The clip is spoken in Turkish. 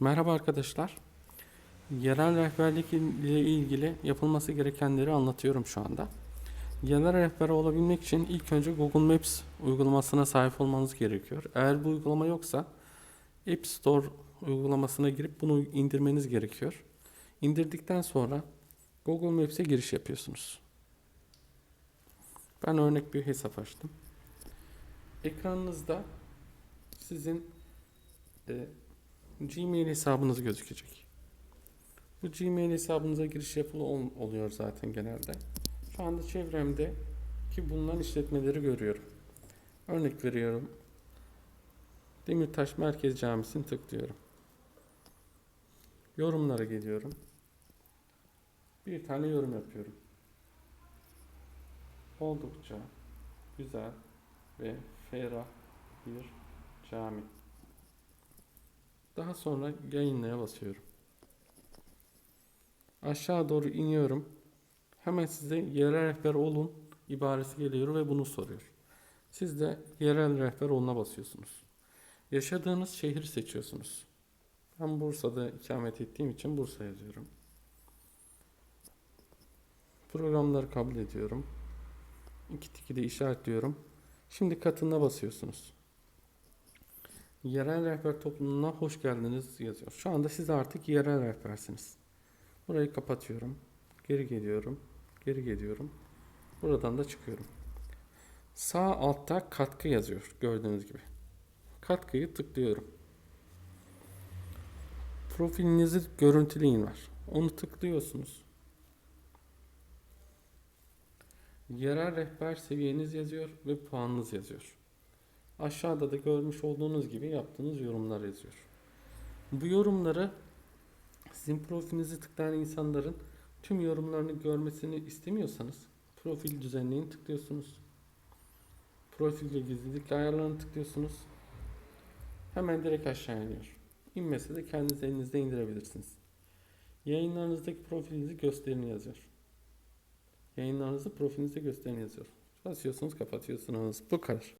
Merhaba arkadaşlar. Yerel rehberlik ile ilgili yapılması gerekenleri anlatıyorum şu anda. Yerel rehber olabilmek için ilk önce Google Maps uygulamasına sahip olmanız gerekiyor. Eğer bu uygulama yoksa App Store uygulamasına girip bunu indirmeniz gerekiyor. İndirdikten sonra Google Maps'e giriş yapıyorsunuz. Ben örnek bir hesap açtım. Ekranınızda sizin e, Gmail hesabınız gözükecek. Bu Gmail hesabınıza giriş yapılı ol- oluyor zaten genelde. Şu anda çevremde ki bulunan işletmeleri görüyorum. Örnek veriyorum. Demirtaş Merkez Camisi'ni tıklıyorum. Yorumlara geliyorum. Bir tane yorum yapıyorum. Oldukça güzel ve ferah bir cami. Daha sonra yayınlaya basıyorum. Aşağı doğru iniyorum. Hemen size yerel rehber olun ibaresi geliyor ve bunu soruyor. Siz de yerel rehber oluna basıyorsunuz. Yaşadığınız şehri seçiyorsunuz. Ben Bursa'da ikamet ettiğim için Bursa yazıyorum. Programları kabul ediyorum. İki tiki de işaretliyorum. Şimdi katına basıyorsunuz. Yerel rehber topluluğuna hoş geldiniz yazıyor. Şu anda siz artık yerel rehbersiniz. Burayı kapatıyorum. Geri geliyorum. Geri geliyorum. Buradan da çıkıyorum. Sağ altta katkı yazıyor gördüğünüz gibi. Katkıyı tıklıyorum. Profilinizi görüntüleyin var. Onu tıklıyorsunuz. Yerel rehber seviyeniz yazıyor ve puanınız yazıyor. Aşağıda da görmüş olduğunuz gibi yaptığınız yorumlar yazıyor. Bu yorumları sizin profilinizi tıklayan insanların tüm yorumlarını görmesini istemiyorsanız profil düzenleyin tıklıyorsunuz. Profilde gizlilik ayarlarını tıklıyorsunuz. Hemen direkt aşağı iniyor. İnmese de kendiniz elinizde indirebilirsiniz. Yayınlarınızdaki profilinizi gösterin yazıyor. Yayınlarınızı profilinizde gösterin yazıyor. Basıyorsunuz kapatıyorsunuz. Bu kadar.